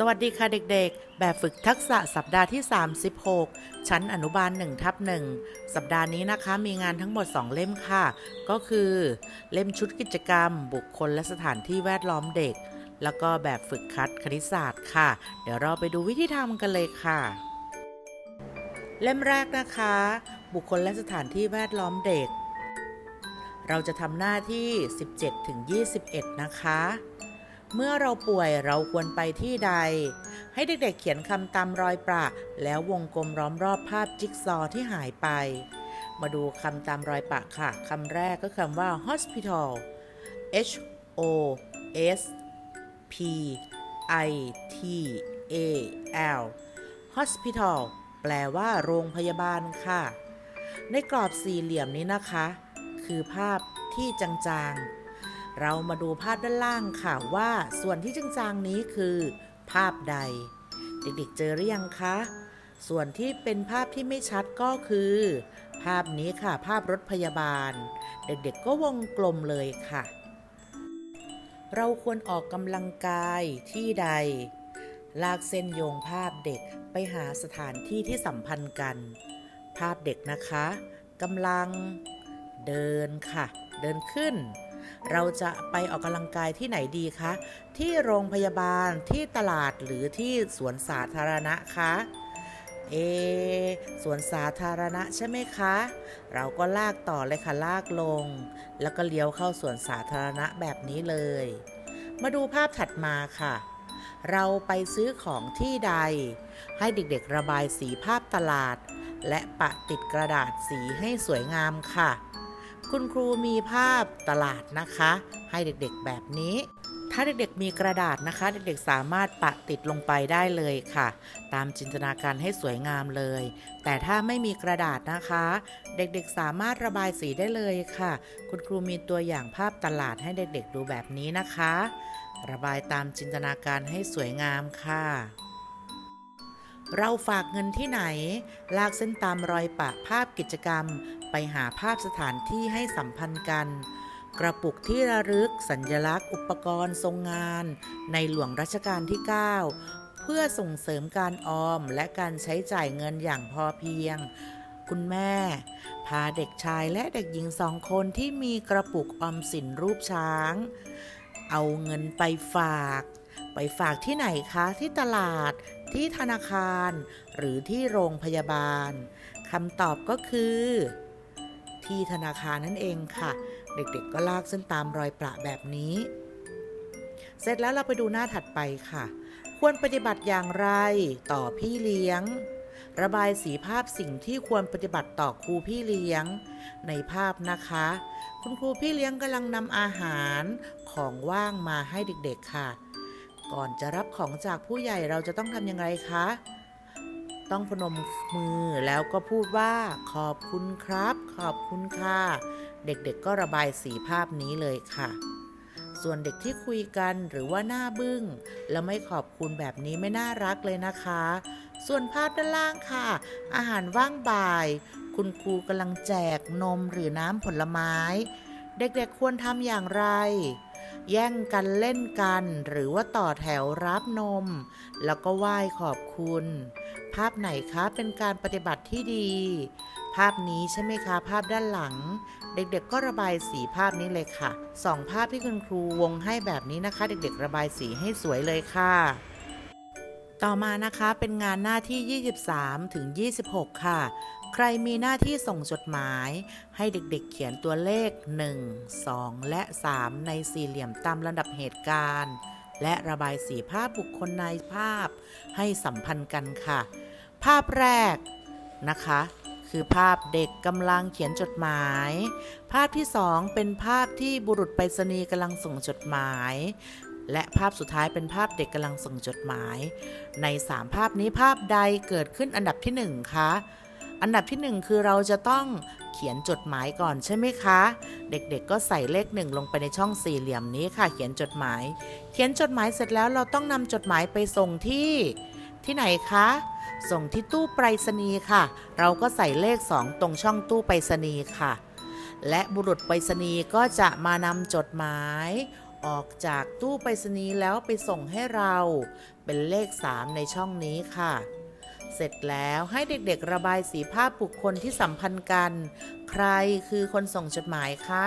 สวัสดีค่ะเด็กๆ แบบฝึกทักษะสัปดาห์ที่ 36 ชั้นอนุบาล1ทับ1สัปดาห์นี้นะคะมีงานทั้งหมด 2 เล่มค่ะ ก็คือ เล่มชุดกิจกรรม บุคคลและสถานที่แวดล้อมเด็ก แล้วก็แบบฝึกคัดคณิตศาสตร์ค่ะ เดี๋ยวเราไปดูวิธีทำกันเลยค่ะ เล่มแรกนะคะ บุคคลและสถานที่แวดล้อมเด็ก เราจะทำหน้าที่ 17-21 นะคะ เมื่อเราป่วยเราควรไปที่ใด ให้เด็กๆเขียนคำตามรอยประ แล้ววงกลมล้อมรอบภาพจิ๊กซอว์ที่หายไป มาดูคำตามรอยประค่ะคำแรกก็คำว่า hospital H O S P I T A L hospital แปลว่าโรงพยาบาลค่ะ ในกรอบสี่เหลี่ยมนี้นะคะ คือภาพที่จางๆ เรามาดูภาพด้านล่างค่ะว่าส่วนที่จางๆนี้คือภาพใด เด็กๆเจอหรือยังคะ ส่วนที่เป็นภาพที่ไม่ชัดก็คือ ภาพนี้ค่ะ ภาพรถพยาบาล เด็กๆก็วงกลมเลยค่ะ เราควรออกกำลังกายที่ใด ลากเส้นโยงภาพเด็กไปหาสถานที่ที่สัมพันธ์กัน ภาพเด็กนะคะกำลังเดินค่ะ เดินขึ้น เราจะไปออกกำลังกายที่ไหนดีคะ ที่โรงพยาบาลที่ตลาดหรือที่สวนสาธารณะคะเอสวนสาธารณะใช่ไหมคะ เราก็ลากต่อเลยค่ะลากลง แล้วก็เลี้ยวเข้าสวนสาธารณะแบบนี้เลย มาดูภาพถัดมาค่ะ เราไปซื้อของที่ใด ให้เด็กๆระบายสีภาพตลาด และปะติดกระดาษสีให้สวยงามค่ะ คุณครูมีภาพตลาดนะคะ ให้เด็กๆแบบนี้ ถ้าเด็กๆมีกระดาษนะคะ เด็กๆสามารถปะติดลงไปได้เลยค่ะ ตามจินตนาการให้สวยงามเลย แต่ถ้าไม่มีกระดาษนะคะ เด็กๆสามารถระบายสีได้เลยค่ะ คุณครูมีตัวอย่างภาพตลาดให้เด็กๆดูแบบนี้นะคะ ระบายตามจินตนาการให้สวยงามค่ะ เราฝากเงินที่ไหน ลากเส้นตามรอยปะภาพกิจกรรม ไปหาภาพสถานที่ให้สัมพันธ์กัน กระปุกที่ระลึกสัญญลักษณ์อุปกรณ์ทรงงาน ในหลวงรัชกาลที่ 9 เพื่อส่งเสริมการออมและการใช้จ่ายเงินอย่างพอเพียง คุณแม่ พาเด็กชายและเด็กหญิงสองคนที่มีกระปุกออมสินรูปช้าง เอาเงินไปฝากไปฝากที่ไหนคะ ที่ตลาด ที่ธนาคาร หรือที่โรงพยาบาลคำตอบก็คือ ที่ธนาคารนั่นเองค่ะ เด็กๆก็ลากเส้นตามรอยประแบบนี้ เสร็จแล้วเราไปดูหน้าถัดไปค่ะ ควรปฏิบัติอย่างไรต่อพี่เลี้ยง ระบายสีภาพสิ่งที่ควรปฏิบัติต่อครูพี่เลี้ยง ในภาพนะคะ คุณครูพี่เลี้ยงกำลังนำอาหารของว่างมาให้เด็กๆค่ะ ก่อนจะรับของจากผู้ใหญ่เราจะต้องทำยังไงคะ ต้องพนมมือแล้วก็พูดว่า ขอบคุณครับ ขอบคุณค่ะ เด็กๆก็ระบายสีภาพนี้เลยค่ะ ส่วนเด็กที่คุยกันหรือว่าหน้าบึ้ง แล้วไม่ขอบคุณแบบนี้ไม่น่ารักเลยนะคะ ส่วนภาพด้านล่างค่ะ อาหารว่างบ่าย คุณครูกำลังแจกนมหรือน้ำผลไม้ เด็กๆควรทำอย่างไร แย่งกันเล่นกัน หรือว่าต่อแถวรับนม แล้วก็ไหว้ขอบคุณ ภาพไหนคะเป็นการปฏิบัติที่ดี ภาพนี้ใช่ไหมคะ ภาพด้านหลัง เด็กๆก็ระบายสีภาพนี้เลยค่ะสองภาพที่คุณครูวงให้แบบนี้นะคะ เด็กๆ ระบายสีให้สวยเลยค่ะต่อมานะคะเป็นงานหน้าที่ 23 ถึง 26 ค่ะ ใครมีหน้าที่ส่งจดหมายให้เด็กๆเขียนตัวเลข 1 2 และ 3 ในสี่เหลี่ยมตามลำดับเหตุการณ์ และระบายสีภาพบุคคลในภาพให้สัมพันธ์กันค่ะ ภาพแรกนะคะ คือภาพเด็กกำลังเขียนจดหมาย ภาพที่สองเป็นภาพที่บุรุษไปรษณีย์กำลังส่งจดหมายและภาพสุดท้ายเป็นภาพเด็กกำลังส่งจดหมาย ใน 3 ภาพนี้ภาพใดเกิดขึ้นอันดับที่ 1 คะ อันดับที่ 1 คือเราจะต้องเขียนจดหมายก่อนใช่ไหมคะ เด็กๆ ก็ใส่เลขหนึ่งลงไปในช่องสี่เหลี่ยมนี้ค่ะ เขียนจดหมาย เขียนจดหมายเสร็จแล้วเราต้องนำจดหมายไปส่งที่ที่ไหนคะ ส่งที่ตู้ไปรษณีย์ค่ะ เราก็ใส่เลข 2 ตรงช่องตู้ไปรษณีย์ค่ะ และบุรุษไปรษณีย์ก็จะมานำจดหมาย ออกจากตู้ไปรษณีย์แล้วไปส่งให้เรา เป็นเลข 3 ในช่องนี้ค่ะ เสร็จแล้วให้เด็กๆระบายสีภาพบุคคลที่สัมพันธ์กัน ใครคือคนส่งจดหมายคะ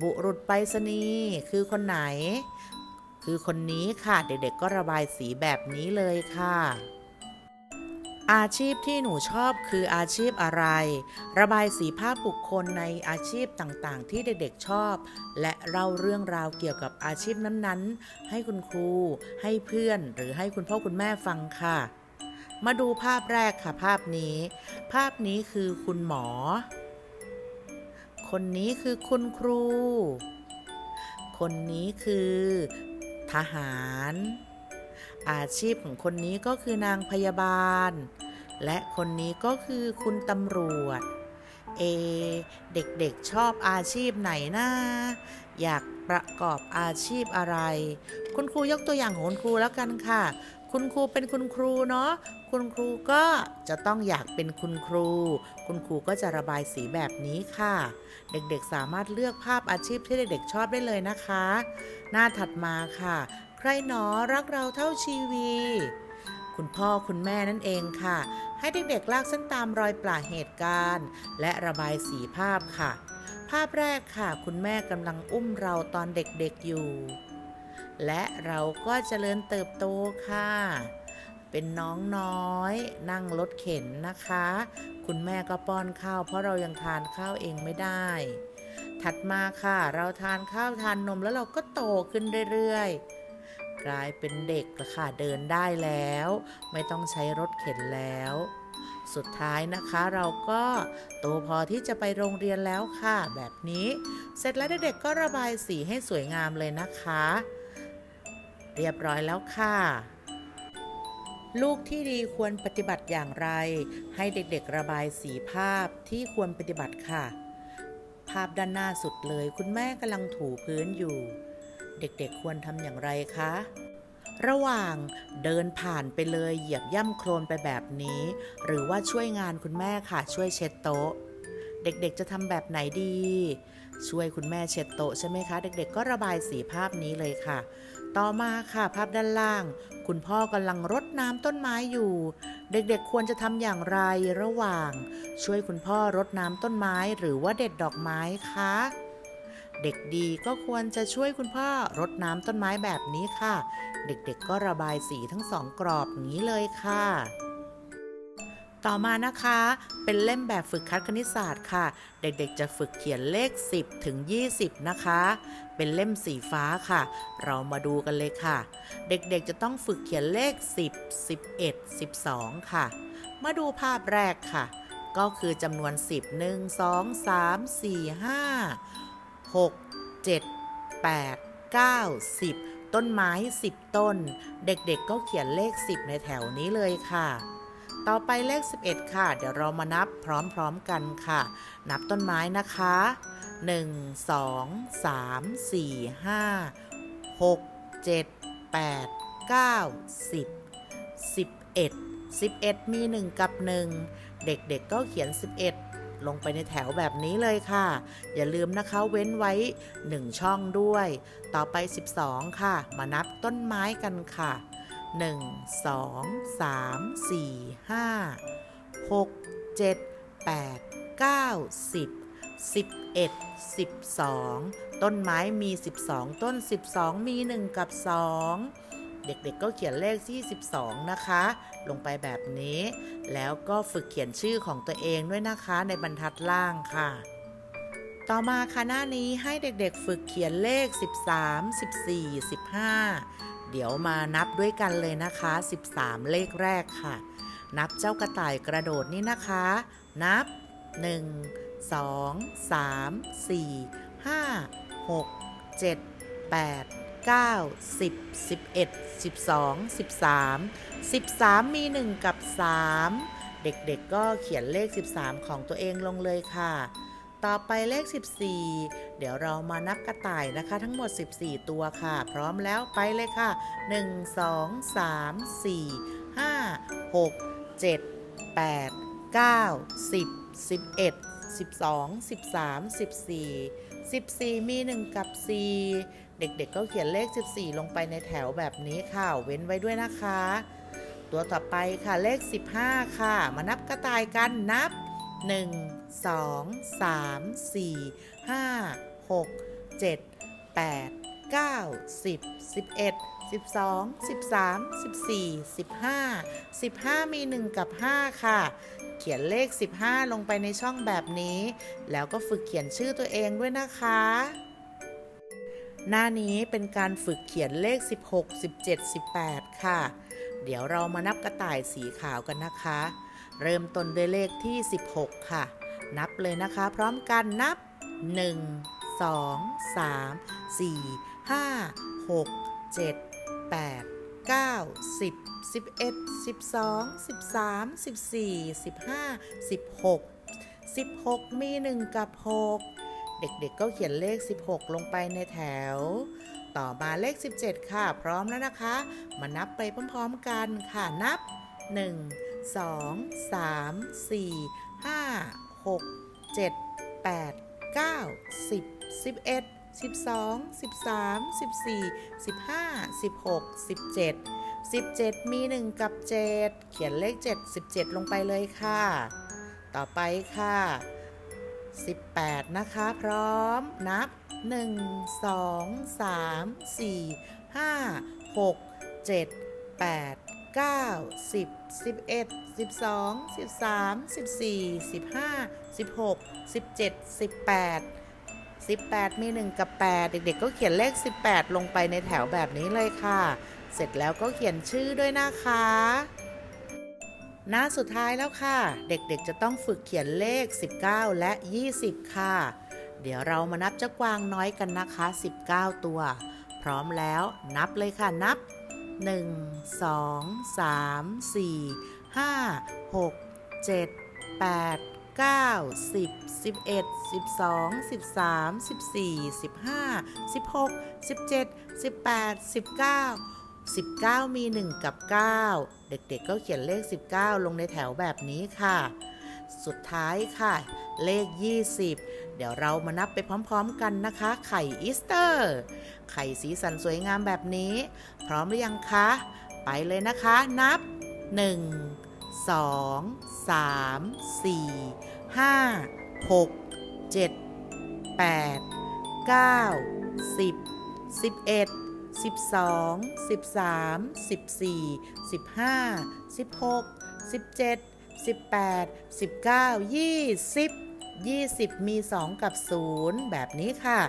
บุรุษไปรษณีย์คือคนไหน คือคนนี้ค่ะเด็กๆก็ระบายสีแบบนี้เลยค่ะ อาชีพที่หนูชอบคืออาชีพอะไร ระบายสีภาพบุคคลในอาชีพต่างๆ ที่เด็กๆชอบ และเล่าเรื่องราวเกี่ยวกับอาชีพนั้นๆ ให้คุณครู ให้เพื่อน หรือให้คุณพ่อคุณแม่ฟังค่ะ มาดูภาพแรกค่ะภาพนี้ ภาพนี้คือคุณหมอ คนนี้คือคุณครู คนนี้คือทหาร อาชีพของคนนี้ก็คือนางพยาบาล และคนนี้ก็คือคุณตำรวจ เอ เด็กๆชอบอาชีพไหนนะอยากประกอบอาชีพอะไร คุณครูยกตัวอย่างของคุณครูแล้วกันค่ะ คุณครูเป็นคุณครูเนาะคุณครูก็จะต้องอยากเป็นคุณครู คุณครูก็จะระบายสีแบบนี้ค่ะ เด็กๆสามารถเลือกภาพอาชีพที่เด็กๆชอบได้เลยนะคะ หน้าถัดมาค่ะ ใครหนอรักเราเท่าชีวีคุณพ่อคุณแม่นั่นเองค่ะ ให้เด็กๆลากเส้นตามรอยปลาเหตุการณ์ และระบายสีภาพค่ะ ภาพแรกค่ะ คุณแม่กำลังอุ้มเราตอนเด็กๆอยู่ และเราก็เจริญเติบโตค่ะ เป็นน้องน้อย นั่งรถเข็นนะคะ คุณแม่ก็ป้อนข้าว เพราะเรายังทานข้าวเองไม่ได้ ถัดมาค่ะ เราทานข้าวทานนมแล้วเราก็โตขึ้นเรื่อยๆ กลายเป็นเด็กละค่ะเดินได้แล้ว ไม่ต้องใช้รถเข็นแล้ว สุดท้ายนะคะเราก็โตพอที่จะไปโรงเรียนแล้วค่ะ แบบนี้ เสร็จแล้วเด็กๆก็ระบายสีให้สวยงามเลยนะคะ เรียบร้อยแล้วค่ะ ลูกที่ดีควรปฏิบัติอย่างไร ให้เด็กๆระบายสีภาพที่ควรปฏิบัติค่ะ ภาพด้านหน้าสุดเลย คุณแม่กำลังถูพื้นอยู่ เด็กๆควรทำอย่างไรคะระหว่างเดินผ่านไปเลยเหยียบย่ำโคลนไปแบบนี้ หรือว่าช่วยงานคุณแม่ค่ะ ช่วยเช็ดโต๊ะ เด็กๆจะทำแบบไหนดี ช่วยคุณแม่เช็ดโต๊ะใช่ไหมคะ เด็กๆก็ระบายสีภาพนี้เลยค่ะ ต่อมาค่ะภาพด้านล่าง คุณพ่อกำลังรดน้ำต้นไม้อยู่ เด็กๆควรจะทำอย่างไรระหว่าง ช่วยคุณพ่อรดน้ำต้นไม้หรือว่าเด็ดดอกไม้คะเด็กดีก็ควรจะช่วยคุณพ่อรดน้ำต้นไม้แบบนี้ค่ะ เด็กๆก็ระบายสีทั้งสองกรอบนี้เลยค่ะ ต่อมานะคะ เป็นเล่มแบบฝึกคัดคณิตศาสตร์ค่ะ เด็กๆจะฝึกเขียนเลข 10 ถึง 20 นะคะ เป็นเล่มสีฟ้าค่ะ เรามาดูกันเลยค่ะ เด็กๆจะต้องฝึกเขียนเลข 10 11 12 ค่ะ มาดูภาพแรกค่ะ ก็คือจำนวน 10 1 2 3 4 5 6 7 8 9 10 ต้นไม้ 10 ต้น เด็กๆก็เขียนเลข 10 ในแถวนี้เลยค่ะ ต่อไปเลข 11 ค่ะ เดี๋ยวเรามานับพร้อมๆกันค่ะ นับต้นไม้นะคะ 1 2 3 4 5 6 7 8 9 10 11 11 มี 1 กับ 1 เด็กๆก็เขียน 11 ลงไปในแถวแบบนี้เลยค่ะ อย่าลืมนะคะเว้นไว้ 1 ช่องด้วย ต่อไป 12 ค่ะ มานับต้นไม้กันค่ะ 1 2 3 4 5 6 7 8 9 10 11 12ต้นไม้มี12ต้น12มี1กับ2เด็กๆก็เขียนเลขที่12นะคะ ลงไปแบบนี้ แล้วก็ฝึกเขียนชื่อของตัวเองด้วยนะคะในบรรทัดล่างค่ะ ต่อมาค่ะหน้านี้ให้เด็กๆ ฝึกเขียนเลข 13 14 15 เดี๋ยวมานับด้วยกันเลยนะคะ 13 เลขแรกค่ะ นับเจ้ากระต่ายกระโดดนี่นะคะ นับ 1 2 3 4 5 6 7 8 9 10 11 12 13 13 มี 1 กับ 3 เด็กๆก็เขียนเลข 13 ของตัวเองลงเลยค่ะ ต่อไปเลข 14 เดี๋ยวเรามานับกระต่ายนะคะ ทั้งหมด 14 ตัวค่ะ พร้อมแล้วไปเลยค่ะ 1 2 3 4 5 6 7 8 9 10 11 12 13 14 14 มี 1 กับ 4 เด็กๆ ก็เขียนเลข 14 ลงไปในแถวแบบนี้ค่ะ เว้นไว้ด้วยนะคะ ตัวต่อไปค่ะเลข 15 ค่ะ มานับกระต่ายกันนับ 1 2 3 4 5 6 7 8 9 10 11 12 13 14 15 15มี1กับ5ค่ะ เขียนเลข 15 ลงไปในช่องแบบนี้ แล้วก็ฝึกเขียนชื่อตัวเองด้วยนะคะหน้านี้เป็นการฝึกเขียนเลข 16 17 18 ค่ะ เดี๋ยวเรามานับกระต่ายสีขาวกันนะคะ เริ่มต้นด้วยเลขที่ 16 ค่ะ นับเลยนะคะ พร้อมกันนับ 1 2 3 4 5 6 7 8 9 10 11 12 13 14 15 16 16 มี 1 กับ 6 เด็กๆก็เขียนเลข 16 ลงไปในแถว ต่อมาเลข 17 ค่ะ พร้อมแล้วนะคะ มานับไปพร้อมๆกันค่ะนับ 1 2 3 4 5 6 7 8 9 10 11 12 13 14 15 16 17 17 มี 1 กับ 7 เขียนเลข 7 17 ลงไปเลยค่ะ ต่อไปค่ะ 18 นะคะ พร้อมนับ 1 2 3 4 5 6 7 8 9 10 11 12 13 14 15 16 17 18 18 มี 1 กับ 8 เด็กๆ ก็เขียนเลข 18 ลงไปในแถวแบบนี้เลยค่ะ เสร็จแล้วก็เขียนชื่อด้วยนะคะ หน้าสุดท้ายแล้วค่ะ เด็กๆ จะต้องฝึกเขียนเลข 19 และ 20 ค่ะ เดี๋ยวเรามานับเจ้ากวางน้อยกันนะคะ 19 ตัว พร้อมแล้วนับเลยค่ะนับ 1 1 2 3 4 5 6 7 8 9 10 11 12 13 14 15 16 17 18 19 19 มี 1 กับ 9 เด็กๆก็เขียนเลข 19 ลงในแถวแบบนี้ค่ะ สุดท้ายค่ะ เลข 20 เดี๋ยวเรามานับไปพร้อมๆกันนะคะ ไข่อีสเตอร์ ไข่สีสันสวยงามแบบนี้ พร้อมหรือยังคะ ไปเลยนะคะ นับ 1 2 3 4 5 6 7 8 9 10 11 12 13 14 15 16 17 18 19 20 20 มี 2 กับ 0 แบบนี้ค่ะ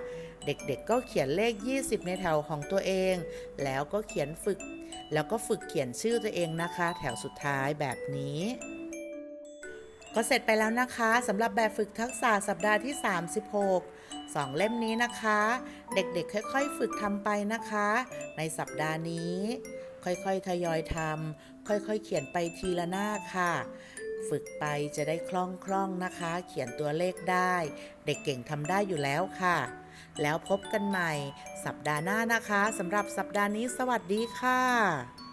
เด็กๆก็เขียนเลข 20 ในแถวของตัวเอง แล้วก็เขียนฝึก แล้วก็ฝึกเขียนชื่อตัวเองนะคะ แถวสุดท้ายแบบนี้ก็เสร็จไปแล้วนะคะสำหรับแบบฝึกทักษะสัปดาห์ที่ 36สองเล่มนี้นะคะ เด็กๆ ค่อยๆ ฝึกทำไปนะคะ ในสัปดาห์นี้ ค่อยๆ ทยอยทำค่อยๆ เขียนไปทีละหน้าค่ะ ฝึกไปจะได้คล่องๆนะคะ เขียนตัวเลขได้ เด็กเก่งทำได้อยู่แล้วค่ะ แล้วพบกันใหม่ สัปดาห์หน้านะคะสำหรับสัปดาห์นี้สวัสดีค่ะ